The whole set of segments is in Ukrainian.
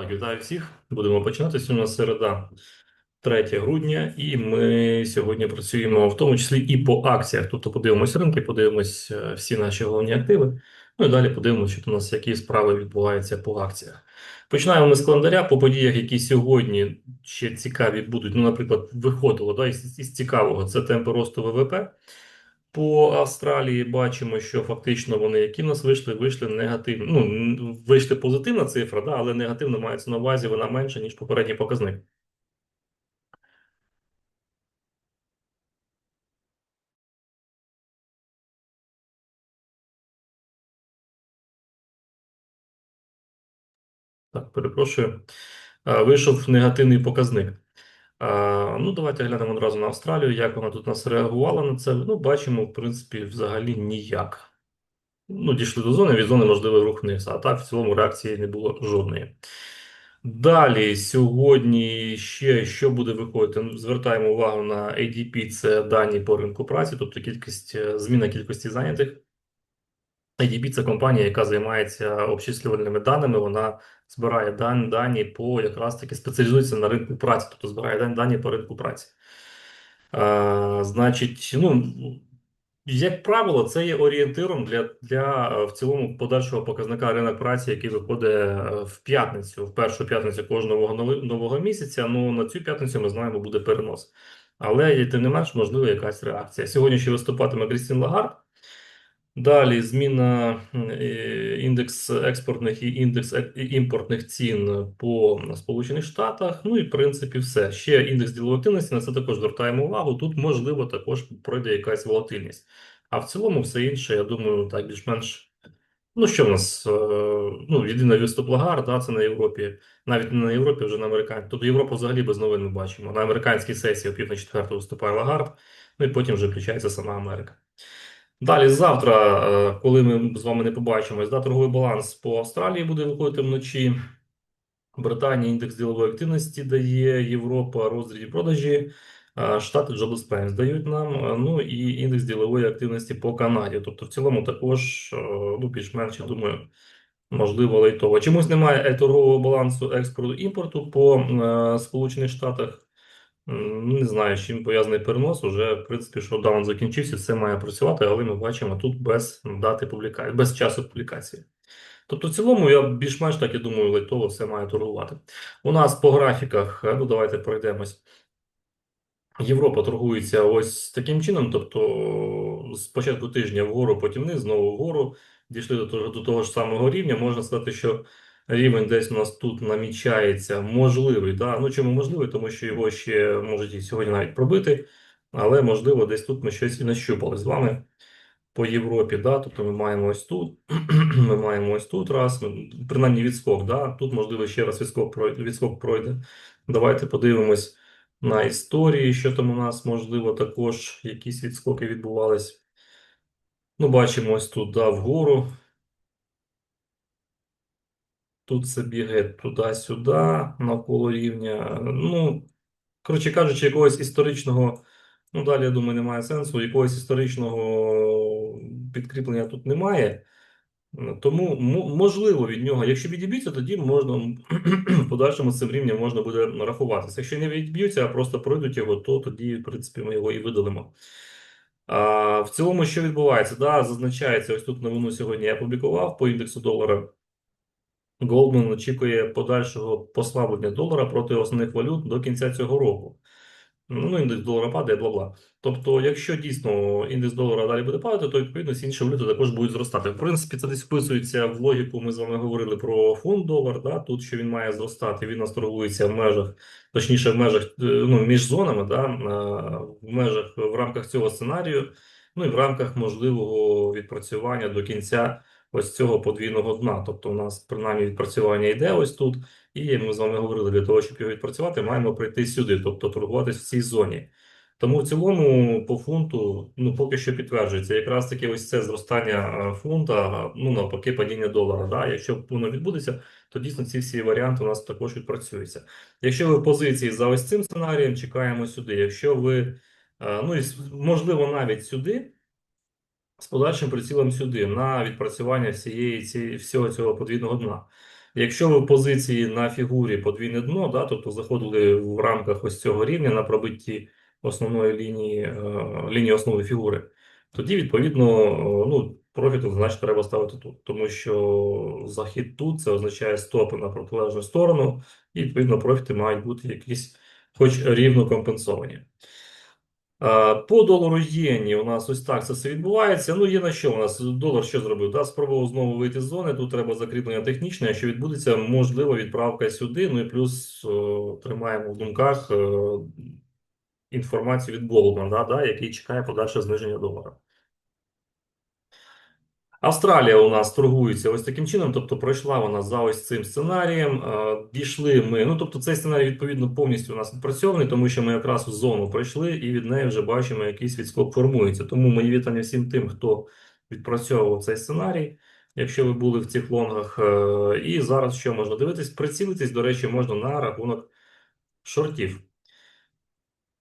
Так, вітаю всіх. Будемо починати. Сьогодні середа 3 грудня, і ми сьогодні працюємо в тому числі і по акціях. Тобто подивимось ринки, подивимось е, всі наші головні активи. Ну і далі подивимося, що у нас які справи відбуваються по акціях. Починаємо ми з календаря по подіях, які сьогодні ще цікаві будуть. Ну, наприклад, виходило да, із, із цікавого це темпи росту ВВП. По Австралії бачимо, що фактично вони, які нас вийшли, вийшли негативно. Ну, вийшли позитивна цифра, да, але негативно мається на увазі, вона менша, ніж попередній показник. Так, перепрошую. Вийшов негативний показник. А, Ну, давайте глянемо одразу на Австралію, як вона тут нас реагувала на це. Ну, бачимо, в принципі, взагалі ніяк. Ну, дійшли до зони, від зони можливий рух вниз, а так в цілому реакції не було жодної. Далі, сьогодні ще що буде виходити? Ну, Звертаємо увагу на ADP, це дані по ринку праці, тобто кількість, е, зміна кількості зайнятих. ADP – це компанія, яка займається обчислювальними даними. Вона збирає дані, дані по якраз таки спеціалізується на ринку праці, тобто збирає дані, дані по ринку праці. А, значить, ну, як правило, це є орієнтиром для, для в цілому подальшого показника ринок праці, який виходить е, в п'ятницю, в першу п'ятницю кожного нового місяця. Ну на цю п'ятницю ми знаємо, буде перенос. Але тим не менш, можливо, якась реакція. Сьогодні ще виступатиме Крістін Лагард. Далі зміна е, індекс експортних і індекс е- імпортних цін по Сполучених Штатах. Ну і в принципі все. Ще індекс ділової активності, на це також звертаємо увагу. Тут можливо також пройде якась волатильність. А в цілому все інше, я думаю, так більш-менш. Ну, що в нас? е, Ну, єдиний виступ Лагард, да, це на Європі. Навіть не на Європі, вже на американській. Тобто Європу взагалі без новин ми бачимо. На американській сесії о пів на четверту виступає Лагард, ну і потім вже включається сама Америка. Далі завтра, е, коли ми з вами не побачимось, да, торговий баланс по Австралії буде виходити вночі. Британія індекс ділової активності дає, Європа роздрібні продажі, е, Штати Jobless Claims дають нам, е, ну і індекс ділової активності по Канаді. Тобто в цілому також, ну, більш-менш, я думаю, можливо, лейтово. Чомусь немає торгового балансу експорту імпорту по Сполучених Штатах. М, Не знаю, з чим пов'язаний перенос. Уже, в принципі, шоудаун закінчився, все має працювати, але ми бачимо тут без дати публікації, без часу публікації. Тобто, в цілому, я більш-менш так, я думаю, лайтово все має торгувати. У нас по графіках, е, ну давайте пройдемось. Європа торгується ось таким чином, тобто з початку тижня вгору, потім вниз, знову вгору, дійшли до того, до того ж самого рівня. Можна сказати, що рівень десь у нас тут намічається можливий. Да? Ну чому можливий? Тому що його ще можуть і сьогодні навіть пробити, але можливо, десь тут ми щось і нащупали з вами по Європі. Да? Тобто ми маємо ось тут, ми маємо ось тут раз, принаймні відскок. Да? Тут можливо ще раз відскок пройде. Відскок пройде. Давайте подивимось на історії, що там у нас, можливо, також якісь відскоки відбувались. Ну, бачимо ось тут, да, вгору. Тут це бігає туди-сюди, навколо рівня. Ну, коротше кажучи, якогось історичного, ну далі, я думаю, немає сенсу, якогось історичного підкріплення тут немає. Тому можливо від нього, якщо відіб'ються, тоді можна в подальшому цим рівнем можна буде рахуватися. Якщо не відб'ються, а просто пройдуть його, то тоді, в принципі, ми його і видалимо. А, в цілому, що відбувається? Да, зазначається, ось тут новину сьогодні я публікував по індексу долара. Goldman очікує подальшого послаблення долара проти основних валют до кінця цього року. Ну, індекс долара падає, бла-бла. Тобто, якщо дійсно індекс долара далі буде падати, то відповідно інші валюти також будуть зростати. В принципі, це десь вписується в логіку. Ми з вами говорили про фунт долар. Да? Тут що він має зростати, він нас торгується в межах, точніше, в межах е, ну, між зонами, да? в межах в рамках цього сценарію, ну і в рамках можливого відпрацювання до кінця ось цього подвійного дна. Тобто, у нас принаймні відпрацювання йде ось тут. І ми з вами говорили, для того, щоб його відпрацювати, маємо прийти сюди, тобто торгуватись в цій зоні. Тому в цілому по фунту ну поки що підтверджується, якраз таки ось це зростання е, фунта, ну навпаки, падіння долара. Да? Якщо воно відбудеться, то дійсно ці всі варіанти у нас також відпрацюються. Якщо ви в позиції за ось цим сценарієм, чекаємо сюди. Якщо ви, е, ну і можливо навіть сюди, з подальшим прицілом сюди на відпрацювання всієї цієї всього цього подвійного дна. Якщо ви позиції на фігурі подвійне дно, да, тобто заходили в рамках ось цього рівня на пробитті основної лінії, е, лінії основи фігури, тоді, відповідно, е, ну, профіт значить треба ставити тут, тому що захід тут це означає стопи на протилежну сторону, і відповідно профіти мають бути якісь, хоч рівно компенсовані. Е, По долару єні у нас ось так це все відбувається. Ну, є на що у нас долар що зробив? Да? Спробував знову вийти з зони. Тут треба закріплення технічне. Якщо відбудеться, можливо, відправка сюди. Ну і плюс о, тримаємо в думках о, інформацію від Goldman, да, да, який чекає подальше зниження долара. Австралія у нас торгується ось таким чином, тобто пройшла вона за ось цим сценарієм. Е, Дійшли ми. Ну тобто, цей сценарій відповідно повністю у нас відпрацьований, тому що ми якраз у зону пройшли, і від неї вже бачимо, якийсь відскок формується. Тому мої вітання всім тим, хто відпрацьовував цей сценарій. Якщо ви були в цих лонгах, Е, і зараз що можна дивитись, прицілитись, до речі, можна на рахунок шортів.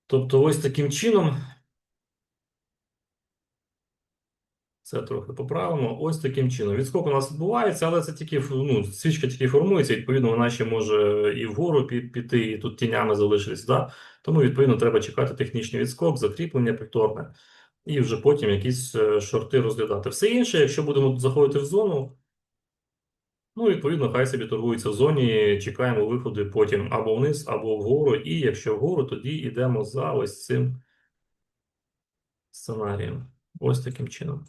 Тобто, ось таким чином. Це трохи поправимо. Ось таким чином. Відскок у нас відбувається, але це тільки ну, свічка тільки формується, відповідно, вона ще може і вгору піти, і тут тінями залишитись. Да? Тому, відповідно, треба чекати технічний відскок, закріплення повторне, і вже потім якісь е, шорти розглядати. Все інше, якщо будемо заходити в зону, ну, відповідно, хай собі торгується в зоні, чекаємо виходи потім або вниз, або вгору. І якщо вгору, тоді йдемо за ось цим сценарієм. Ось таким чином.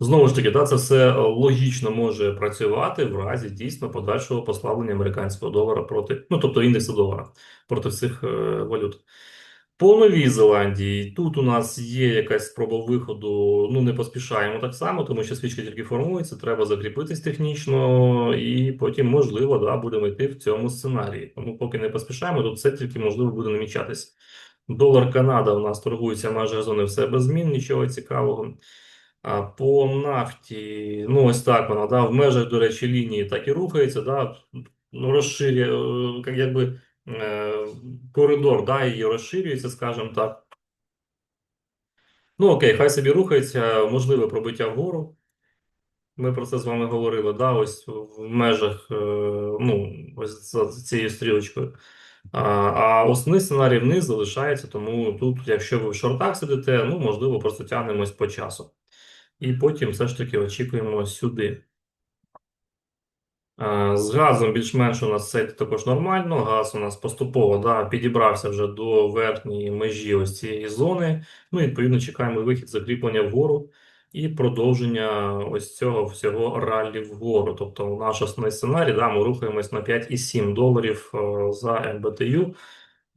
Знову ж таки, да, це все е, логічно може працювати в разі дійсно подальшого послаблення американського долара проти, ну тобто індексу долара проти всіх е, валют. По Новій Зеландії тут у нас є якась спроба виходу. Ну не поспішаємо так само, тому що свічка тільки формується, треба закріпитись технічно, і потім, можливо, да, будемо йти в цьому сценарії. Тому поки не поспішаємо, тут все тільки можливо буде намічатись. Долар Канада у нас торгується майже зони все без змін, нічого цікавого. По нафті, ну ось так вона, да, в межах, до речі, лінії так і рухається, да, ну, розширює, е, як- якби е, коридор, да, її розширюється, скажімо так. Ну окей, хай собі рухається, можливе пробиття вгору. Ми про це з вами говорили, да, ось в межах, е, ну, ось цією стрілочкою. А, а основний сценарій вниз залишається, тому тут, якщо ви в шортах сидите, ну, можливо, просто тягнемось по часу. І потім все ж таки очікуємо сюди. Е, З газом більш-менш у нас все також нормально. Газ у нас поступово да, підібрався вже до верхньої межі ось цієї зони. Ну, і, відповідно, чекаємо вихід закріплення вгору і продовження ось цього всього раллі вгору. Тобто, наш основний сценарій, да, ми рухаємось на 5,7 доларів е, за МБТЮ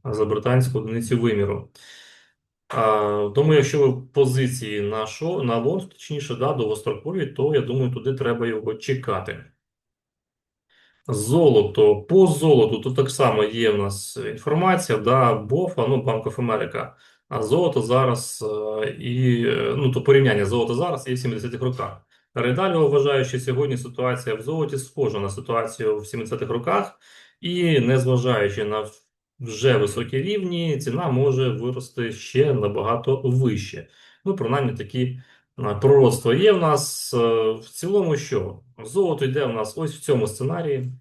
за британську одиницю виміру. Тому, якщо ви в позиції на шо, на лонг, точніше, да, довгострокові, то я думаю, туди треба його чекати. Золото. По золоту тут так само є в нас інформація, да, БОФа, ну, Bank of. А золото зараз е, і е, ну, то порівняння золота зараз і в 70-х роках. Редаліо вважає, що сьогодні ситуація в золоті схожа на ситуацію в 70-х роках, і незважаючи на вже високі рівні, ціна може вирости ще набагато вище. Ну, принаймні такі е, пророцтва є в нас. Е, В цілому, що золото йде у нас ось в цьому сценарії.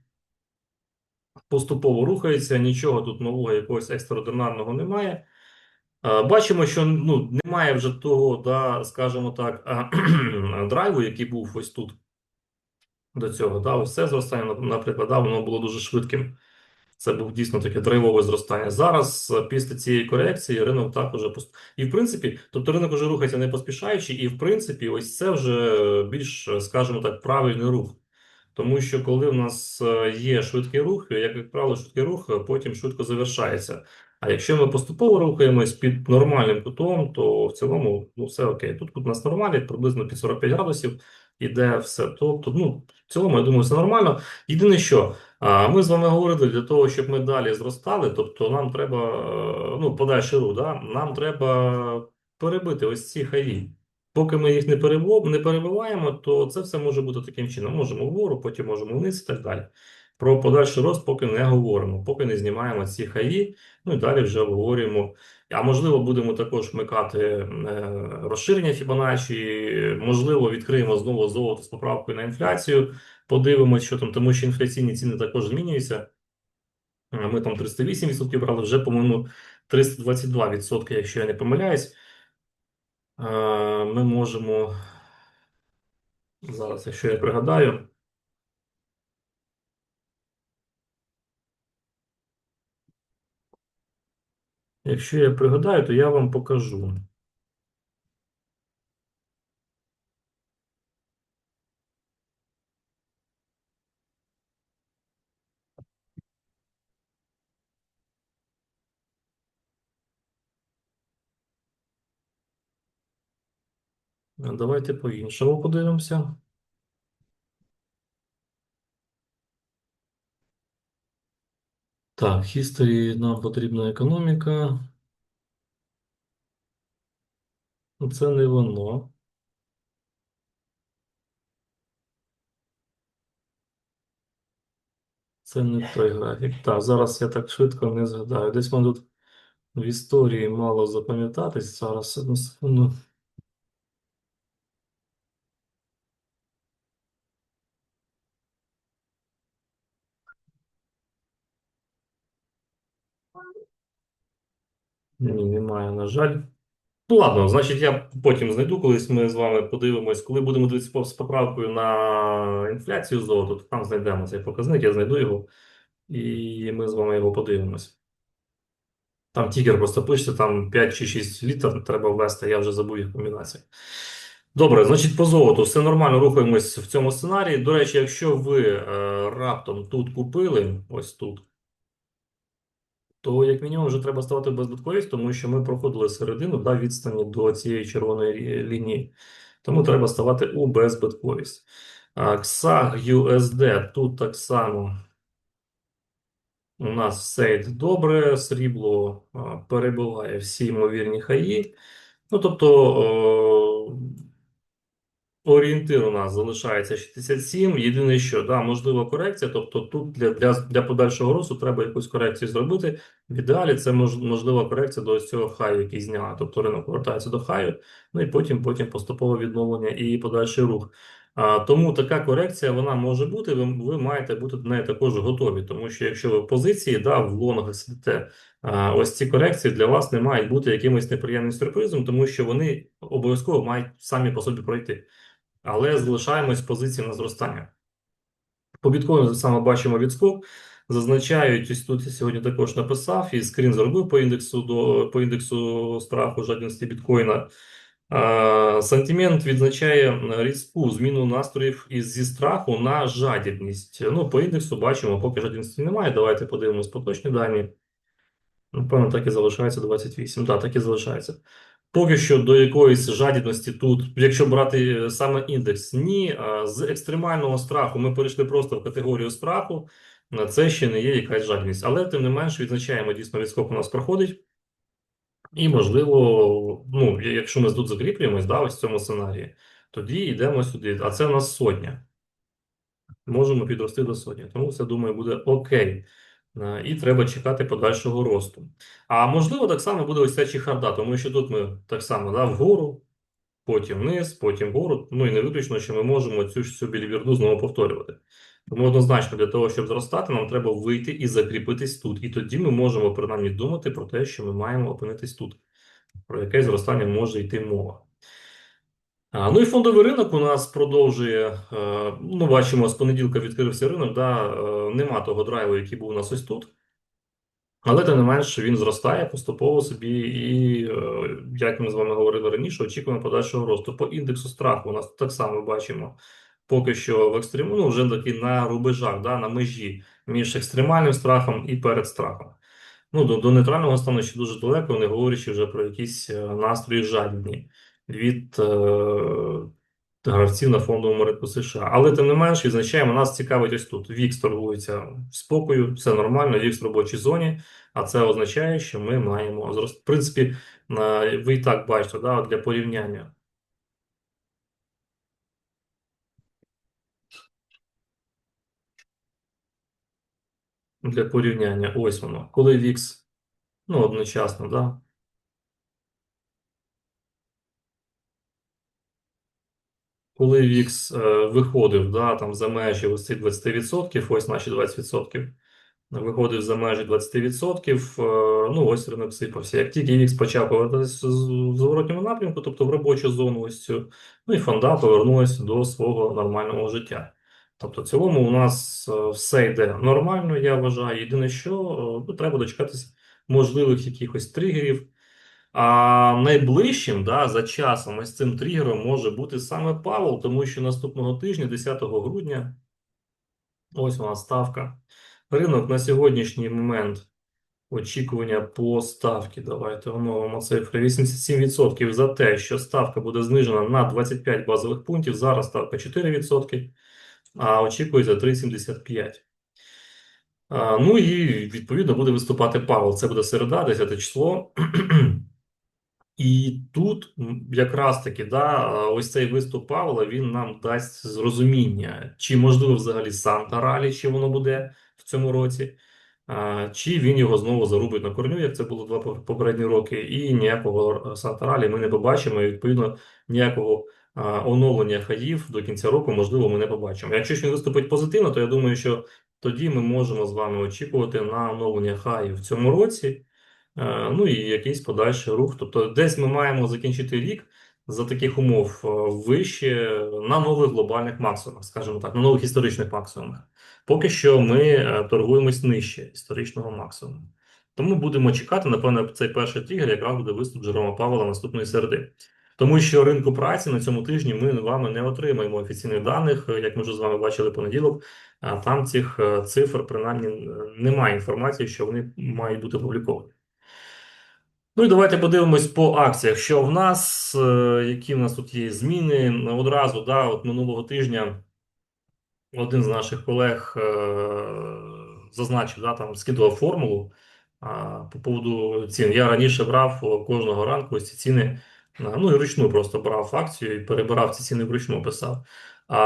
Поступово рухається, нічого тут нового, якогось екстраординарного немає. Е, Бачимо, що ну, немає вже того, да, скажімо так, драйву, який був ось тут до цього. Да, ось це зростання, наприклад, да, воно було дуже швидким. Це був дійсно таке драйвове зростання. Зараз, е, після цієї корекції, ринок також пост... І в принципі, тобто ринок уже рухається не поспішаючи, і в принципі, ось це вже більш, скажімо так, правильний рух. Тому що коли в нас е, є швидкий рух, як, правило, швидкий рух е, потім швидко завершається. А якщо ми поступово рухаємось під нормальним кутом, то в цілому ну, все окей. Тут кут у нас нормальний, приблизно під 45 градусів іде все. Тобто, ну, в цілому, я думаю, все нормально. Єдине, що ми з вами говорили для того, щоб ми далі зростали, тобто нам треба, е, ну, подальший рух, да? нам треба перебити ось ці хаї. Поки ми їх не перебив- не перебиваємо, то це все може бути таким чином. Можемо вгору, потім можемо вниз і так далі. Про подальший рост поки не говоримо, поки не знімаємо ці хаї, ну і далі вже обговорюємо. А можливо, будемо також вмикати е, розширення Фібоначчі, можливо, відкриємо знову золото з поправкою на інфляцію, подивимося, що там, тому що інфляційні ціни також змінюються. Ми там 308% брали, вже, по-моєму, 322%, якщо я не помиляюсь. Ми можемо зараз, якщо я пригадаю. Якщо я пригадаю, то я вам покажу. Давайте по-іншому подивимося. Так, history нам потрібна економіка. Ну, Це не воно. Це не той графік. Так, зараз я так швидко не згадаю. Десь воно тут в історії мало запам'ятатись. Зараз одну Ні, немає, на жаль. Ну, ладно, значить, я потім знайду, колись ми з вами подивимось, коли будемо дивитися з поправкою на інфляцію золоту, то там знайдемо цей показник, я знайду його, і ми з вами його подивимось. Там тігер просто пишеться, там 5 чи 6 літер треба ввести, я вже забув їх комбінацію. Добре, значить, по золоту все нормально рухаємось в цьому сценарії. До речі, якщо ви е, раптом тут купили, ось тут, то як мінімум вже треба ставати безбитковість, тому що ми проходили середину да, відстані до цієї червоної лінії. Тому треба ставати у безбитковість. XAG USD тут так само. У нас все йде добре, срібло а, перебиває всі ймовірні хаї. Ну, тобто, орієнтир у нас залишається 67. Єдине, що да, можлива корекція. Тобто, тут для, для, для подальшого росту треба якусь корекцію зробити. В ідеалі це мож, можлива корекція до ось цього хаю, який зняла. Тобто ринок повертається до хаю, ну і потім, потім поступове відновлення і подальший рух. А, тому така корекція вона може бути. Ви, ви маєте бути до неї також готові, тому що якщо ви в позиції, да, в лонгах сидите, а, ось ці корекції для вас не мають бути якимось неприємним сюрпризом, тому що вони обов'язково мають самі по собі пройти. Але залишаємось в позиції на зростання. По біткоїну само бачимо відскок. Зазначають, ось тут я сьогодні також написав і скрін зробив по індексу до по індексу страху жадності біткоїна. Сантимент відзначає різку зміну настроїв із зі страху на жадібність. Ну, по індексу бачимо, поки жадібності немає. Давайте подивимось поточні дані. Напевно, так і залишається 28. Так, так і залишається. Поки що до якоїсь жадібності тут, якщо брати е, саме індекс, ні. З екстремального страху ми перейшли просто в категорію страху. Це ще не є якась жадібність. Але тим не менш відзначаємо дійсно відскок у нас проходить. І, можливо, ну, якщо ми тут закріплюємось, да, ось в цьому сценарії, тоді йдемо сюди. А це у нас сотня. Можемо підрости до сотні. Тому це, думаю, буде окей. Е, І треба чекати подальшого росту. А можливо, так само буде ось ця чехарда, тому що тут ми так само да, вгору, потім вниз, потім вгору. Ну і не виключно, що ми можемо цю всю біліберду знову повторювати. Тому однозначно для того, щоб зростати, нам треба вийти і закріпитись тут. І тоді ми можемо принаймні думати про те, що ми маємо опинитись тут, про яке зростання може йти мова. Ну і фондовий ринок у нас продовжує. е, Ну, бачимо, з понеділка відкрився ринок. Да, е, Нема того драйву, який був у нас ось тут. Але тим не менш він зростає поступово собі, і е, як ми з вами говорили раніше, очікуємо подальшого росту. По індексу страху у нас так само бачимо поки що в екстрему, ну вже таки на рубежах, да, на межі між екстремальним страхом і перед страхом. Ну, до, до нейтрального стану ще дуже далеко, не говорячи вже про якісь настрої жадібні від е, гравців на фондовому ринку США. Але тим не менш, відзначаємо, нас цікавить ось тут. Вікс торгується спокою, все нормально, вікс в робочій зоні, а це означає, що ми маємо зрост. В принципі, ви і так бачите, да, для порівняння. для порівняння. Ось воно. Коли VIX, ну, одночасно, да. Коли VIX е, виходив да, там, за межі ось цих 20%, ось наші 20%, виходив за межі 20%, е, ну ось ринок сипався. Як тільки VIX почав повертатися в зворотньому напрямку, тобто в робочу зону, ось цю, ну і фонда повернулася до свого нормального життя. Тобто, в цілому у нас е, все йде нормально, я вважаю. Єдине, що е, ну, треба дочекатися можливих якихось тригерів. А найближчим да, за часом ось цим тригером може бути саме Павел, тому що наступного тижня, 10 грудня, ось вона ставка. Ринок на сьогоднішній момент очікування по ставці. Давайте оновимо цифри. 87% за те, що ставка буде знижена на 25 базових пунктів. Зараз ставка 4%, а очікується 3,75%. Ну і відповідно буде виступати Павел. Це буде середа, 10 число. І тут якраз таки да, ось цей виступ Павла він нам дасть зрозуміння, чи можливо взагалі Санта Ралі, чи воно буде в цьому році, чи він його знову зарубить на корню, як це було два попередні роки, і ніякого Санта Ралі ми не побачимо. І відповідно ніякого оновлення хаїв до кінця року, можливо, ми не побачимо. Якщо ж він виступить позитивно, то я думаю, що тоді ми можемо з вами очікувати на оновлення хаїв в цьому році. Е, ну і якийсь подальший рух. Тобто, десь ми маємо закінчити рік за таких умов е, вище на нових глобальних максимумах, скажімо так, на нових історичних максимумах. Поки що ми е, торгуємось нижче історичного максимуму. Тому будемо чекати, напевно, цей перший тригер якраз буде виступ Джерома Павла наступної середи. Тому що ринку праці на цьому тижні ми вами не отримаємо офіційних даних, як ми вже з вами бачили понеділок. Там цих цифр принаймні немає інформації, що вони мають бути опубліковані. Ну і давайте подивимось по акціях. Що в нас, е, які в нас тут є зміни? Одразу, да, от минулого тижня один з наших колег е, зазначив, да, там скидував формулу по поводу цін. Я раніше брав кожного ранку ось ці ціни, ну і вручну просто брав акцію і перебирав ці ціни вручну писав. А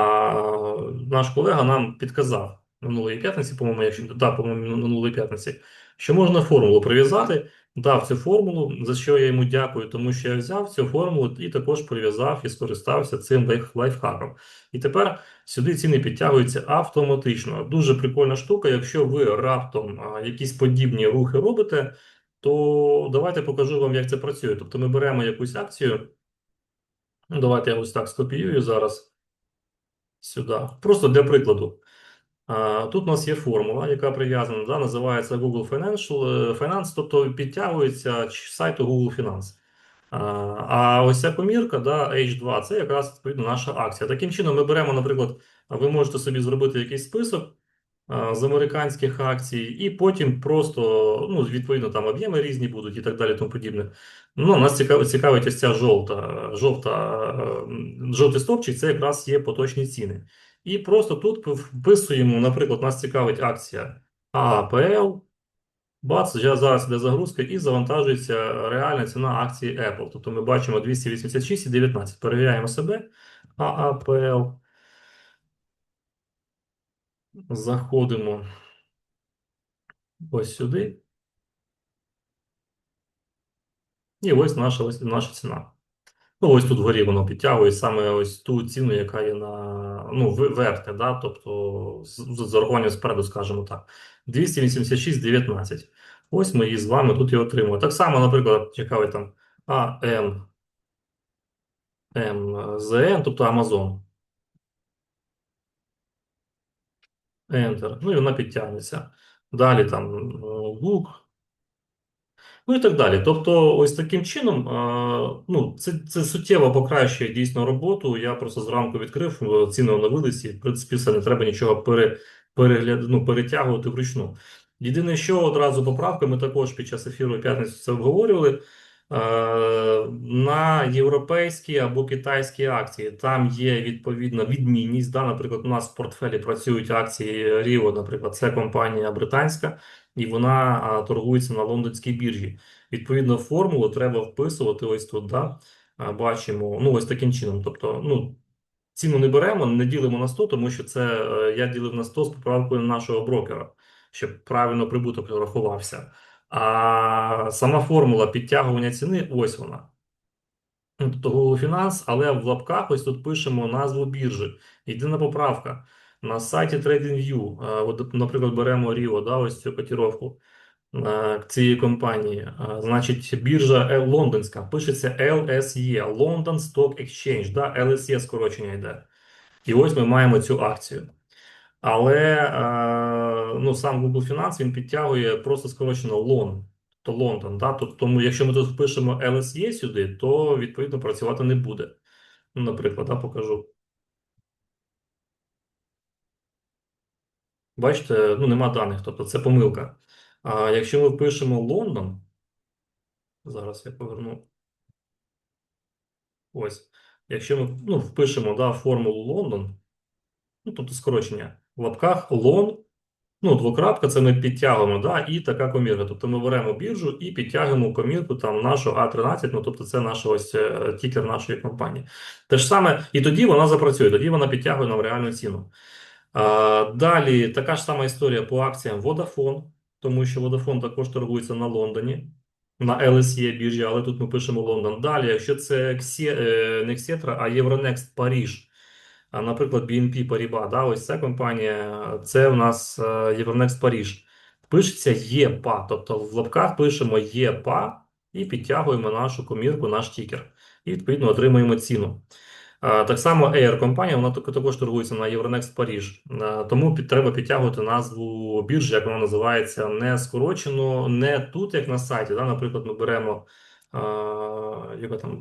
наш колега нам підказав минулої п'ятниці, по-моєму, якщо да, по-моєму, минулої п'ятниці, що можна формулу прив'язати дав цю формулу, за що я йому дякую, тому що я взяв цю формулу і також прив'язав і скористався цим лайфхаком. І тепер сюди ціни підтягуються автоматично. Дуже прикольна штука. Якщо ви раптом якісь подібні рухи робите, то давайте покажу вам, як це працює. Тобто ми беремо якусь акцію. Давайте я ось так скопіюю зараз сюди. Просто для прикладу. Тут у нас є формула, яка прив'язана, да, називається Google Financial, е, Finance, тобто підтягується сайту Google Finance. А ось ця помірка, да, H2, це якраз відповідно наша акція. Таким чином, ми беремо, наприклад, ви можете собі зробити якийсь список з американських акцій, і потім просто, ну, відповідно, там об'єми різні будуть і так далі, тому подібне. Ну, Нас цікавить, ось ця жовта, жовта, е, жовтий стопчик, це якраз є поточні ціни. І просто тут вписуємо, наприклад, нас цікавить акція ААПЛ. Бац, вже зараз йде загрузка і завантажується реальна ціна акції Apple. Тобто ми бачимо 286,19. Перевіряємо себе. ААПЛ. Заходимо ось сюди. І ось наша, ось наша ціна. Ну, ось тут вгорі воно підтягує саме ось ту ціну, яка є на ну, верте, да? тобто з, зарахуванням спереду, скажімо так, 286,19. Ось ми її з вами тут і отримуємо. Так само, наприклад, цікавий там АМ, МЗН, тобто Amazon. Enter. Ну і вона підтягнеться. Далі там Book. Ну і так далі. Тобто, ось таким чином, ну, це це суттєво покращує дійсно роботу. Я просто зранку відкрив ціну на вилиці. В принципі, все не треба нічого пере, перегляд, ну, перетягувати вручну. Єдине, що одразу поправка, ми також під час ефіру п'ятниці це обговорювали. На європейські або китайські акції там є відповідна відмінність. Да? Наприклад, у нас в портфелі працюють акції Ріо, наприклад, це компанія британська і вона торгується на лондонській біржі. Відповідно, формулу треба вписувати ось тут. Да? Бачимо, ну ось таким чином. Тобто, ну, ціну не беремо, не ділимо на 100, тому що це е, я ділив на 100 з поправкою нашого брокера. щоб правильно прибуток рахувався. А сама формула підтягування ціни ось вона. Тобто Google Finance, але в лапках ось тут пишемо назву біржі. Єдина поправка. На сайті TradingView, е, наприклад, беремо Rio, да, ось цю котіровку е, цієї компанії. Е, Значить, біржа лондонська пишеться LSE, London Stock Exchange, да, LSE скорочення йде. І ось ми маємо цю акцію. Але ну, сам Google Finance він підтягує просто скорочено LON, то Лондон. Да? Тому якщо ми тут впишемо LSE сюди, то відповідно працювати не буде. Наприклад, да, покажу. Бачите, ну нема даних, тобто це помилка. А якщо ми впишемо Лондон, зараз я поверну. Ось. Якщо ми ну, впишемо да, формулу Лондон, ну, тобто скорочення в лапках лон, ну, двокрапка, це ми підтягуємо, да, і така комірка. Тобто ми беремо біржу і підтягуємо комірку там нашу А13, ну тобто це наш ось е, тікер нашої компанії. Те ж саме, і тоді вона запрацює, тоді вона підтягує нам реальну ціну. Далі така ж сама історія по акціям Vodafone, тому що Vodafone також торгується на Лондоні, на LSE біржі, але тут ми пишемо Лондон. Далі, якщо це е, не Xetra, а Euronext Паріж, наприклад, BNP Paribas, да, ось ця компанія, це у нас е, Euronext Паріж. Пишеться ЄПА, тобто в лапках пишемо ЄПА і підтягуємо нашу комірку, наш тікер. І відповідно отримуємо ціну. Так само Air компанія, вона так- також торгується на Euronext Паріж. Тому треба підтягувати назву біржі, як вона називається, не скорочено, не тут, як на сайті. Наприклад, ми беремо а,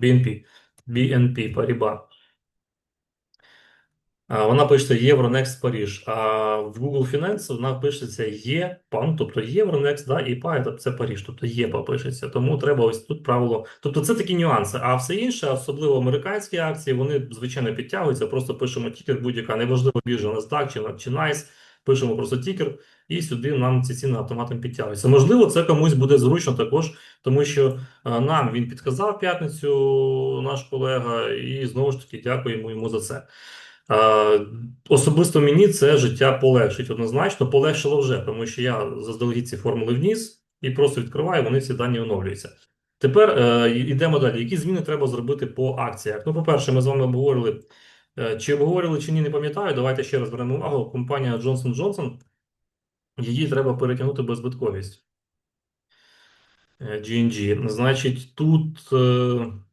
BNP, BNP Paribas. Вона пишеться Euronext Паріж, а в Google Finance вона пишеться ЄПА, ну, тобто Euronext, да, і ПА це- Паріж, тобто ЄПА пишеться. Тому треба ось тут правило. Тобто це такі нюанси. А все інше, особливо американські акції, вони звичайно підтягуються. Просто пишемо тікер, будь-яка неважливо біржа NASDAQ чи, чи NICE, пишемо просто тікер, і сюди нам ці ціни автоматом підтягуються. Можливо, це комусь буде зручно також, тому що нам він підказав п'ятницю, наш колега, і знову ж таки дякуємо йому за це. Е, Особисто мені це життя полегшить однозначно, полегшило вже, тому що я заздалегідь ці формули вніс і просто відкриваю, вони всі дані оновлюються. Тепер е, йдемо далі. Які зміни треба зробити по акціях? Ну, по-перше, ми з вами обговорили, е, чи обговорили, чи ні, не пам'ятаю. Давайте ще раз звернемо увагу. Компанія Johnson Johnson, її треба перетягнути беззбитковість. Е, G&G. Значить, тут. е,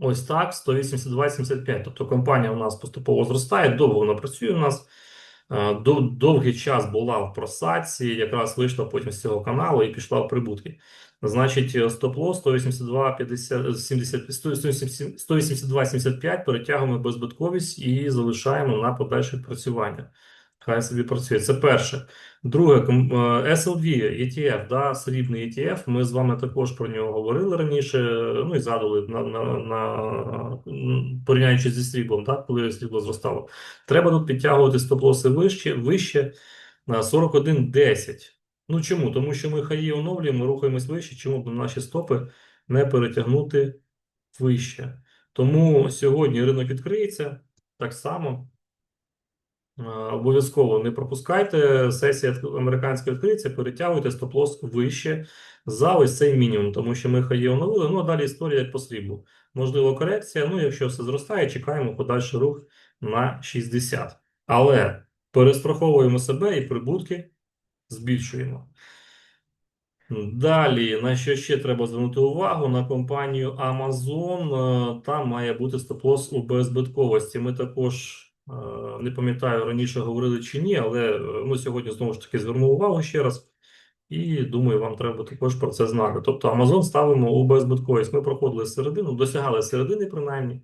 Ось так, 182,75. Тобто компанія у нас поступово зростає, довго вона працює у нас. Е, Довгий час була в просадці, якраз вийшла потім з цього каналу і пішла в прибутки. Значить, е, стоп-лосс 182,50, 70, 180 182,75 перетягуємо беззбитковість і залишаємо на подальше відпрацювання. Хай собі працює. Це перше. Друге, е, SLV, ETF, да, срібний ETF. Ми з вами також про нього говорили раніше. Ну і згадували на, на, на порівняючи зі сріблом, да, коли срібло зростало. Треба тут підтягувати стоп-лоси вище, вище на 41,10. Ну чому? Тому що ми хаї оновлюємо, ми рухаємось вище, чому б наші стопи не перетягнути вище. Тому сьогодні ринок відкриється так само. Е, Обов'язково не пропускайте. Сесія американська відкриється, перетягуйте стоп-лосс вище за ось цей мінімум, тому що ми хаї оновили. Ну а далі історія як по сріблу. Можливо, корекція. Ну, якщо все зростає, чекаємо подальший рух на 60. Але перестраховуємо себе і прибутки збільшуємо. Далі, на що ще треба звернути увагу? На компанію Amazon. Е, Там має бути стоп-лосс у беззбитковості. Ми також не пам'ятаю, раніше говорили чи ні, але е, ну, сьогодні знову ж таки звернув увагу ще раз. І думаю, вам треба також про це знати. Тобто Amazon ставимо у беззбитковість. Ми проходили середину, досягали середини принаймні.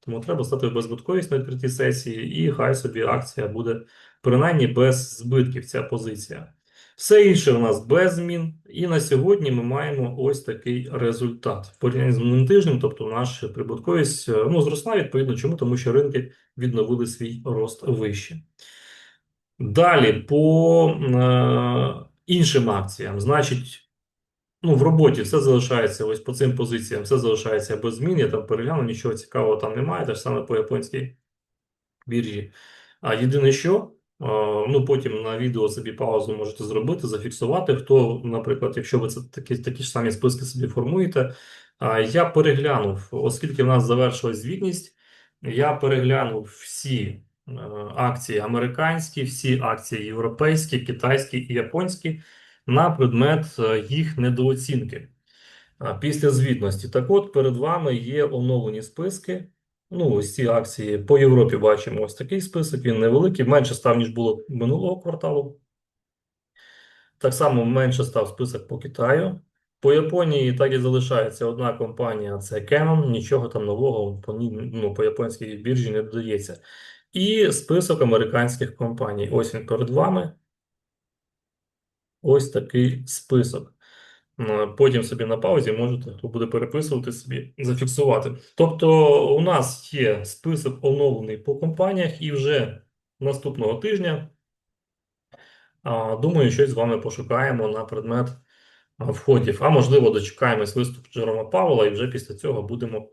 Тому треба стати в беззбитковість на відкритій сесії, і хай собі акція буде принаймні без збитків ця позиція. Все інше у нас без змін. І на сьогодні ми маємо ось такий результат. В порівнянні з минулим тижнем, тобто наша прибутковість е, ну, зросла відповідно. Чому? Тому що ринки відновили свій рост вище. Далі по е, іншим акціям, значить, ну, в роботі все залишається ось по цим позиціям, все залишається без змін. Я там перегляну, нічого цікавого там немає, те ж саме по японській біржі. А єдине, що Ну, потім на відео собі паузу можете зробити, зафіксувати. Хто, наприклад, якщо ви це такі, такі ж самі списки собі формуєте. Я переглянув, оскільки в нас завершилась звітність, я переглянув всі е, акції американські, всі акції європейські, китайські і японські на предмет е, їх недооцінки після звітності. Так от перед вами є оновлені списки. Ну, ось ці акції по Європі бачимо ось такий список. Він невеликий, менше став, ніж було минулого кварталу. Так само менше став список по Китаю. По Японії так і залишається одна компанія це Canon, нічого там нового по, ну, по японській біржі не додається. І список американських компаній. Ось він перед вами. Ось такий список. Е, Потім собі на паузі можете, хто буде переписувати собі, зафіксувати. Тобто, у нас є список оновлений по компаніях, і вже наступного тижня, думаю, щось з вами пошукаємо на предмет входів. А можливо, дочекаємось виступу Джерома Павла, і вже після цього будемо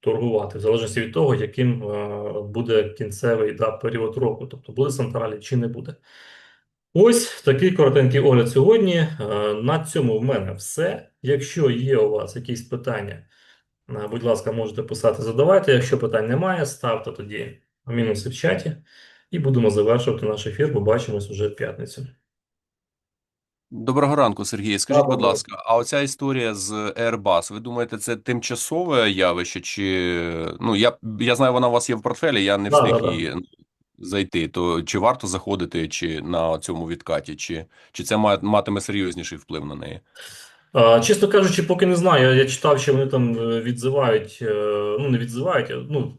торгувати, в залежності від того, яким е, буде кінцевий да, період року, тобто буде Сантралі чи не буде. Ось такий коротенький огляд сьогодні. Е, На цьому в мене все. Якщо є у вас якісь питання, е, будь ласка, можете писати, задавайте. Якщо питань немає, ставте тоді мінуси в чаті і будемо завершувати наш ефір. Побачимось уже в п'ятницю. Доброго ранку, Сергій. Скажіть, будь ласка, а оця історія з Airbus, ви думаєте, це тимчасове явище? Чи ну я я знаю, вона у вас є в портфелі, я не встиг да, да. її зайти. То чи варто заходити чи на цьому відкаті, чи, чи це матиме серйозніший вплив на неї? Чесно кажучи, поки не знаю. Я, читав, що вони там е, відзивають, е, ну не відзивають, а, ну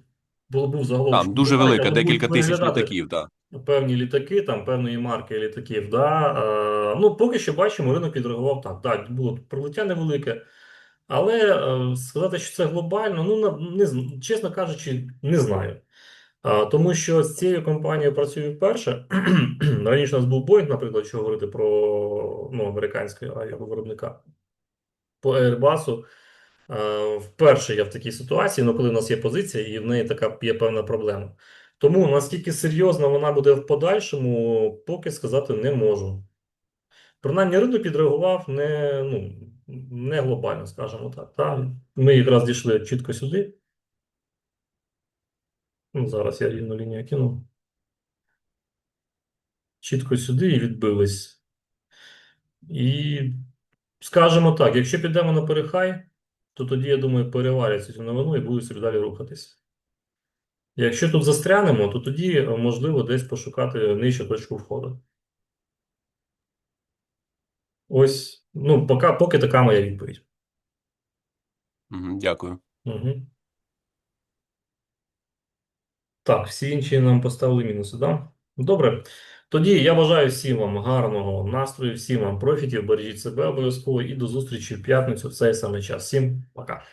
було був заголовок. Там дуже велика, декілька тисяч літаків, так. певні літаки, там певної марки літаків. Да? Ну, поки що бачимо, ринок відреагував так. Так, було прилиття невелике. Але е, сказати, що це глобально, ну не, чесно кажучи, не знаю. Тому що з цією компанією працюю вперше. Раніше у нас був Boeing, наприклад, що говорити про ну, американського авіавиробника. По Airbus Вперше я в такій ситуації, ну коли в нас є позиція, і в неї така є певна проблема. Тому наскільки серйозно вона буде в подальшому, поки сказати не можу. Принаймні, ринок відреагував не, ну, не глобально, скажімо так. Та? Ми якраз дійшли чітко сюди. Ну, зараз я рівну лінію кину. Чітко сюди і відбились. І скажімо так, якщо підемо на перехай, то тоді, я думаю, переваряться цю новину і будуть собі далі рухатись. Якщо тут застрянемо, то тоді е, можливо десь пошукати нижчу точку входу. Ось, ну, поки, поки така моя відповідь. Дякую. Угу. Так, всі інші нам поставили мінуси, да? Добре. Тоді я бажаю всім вам гарного настрою, всім вам профітів, бережіть себе обов'язково і до зустрічі в п'ятницю в цей самий час. Всім пока.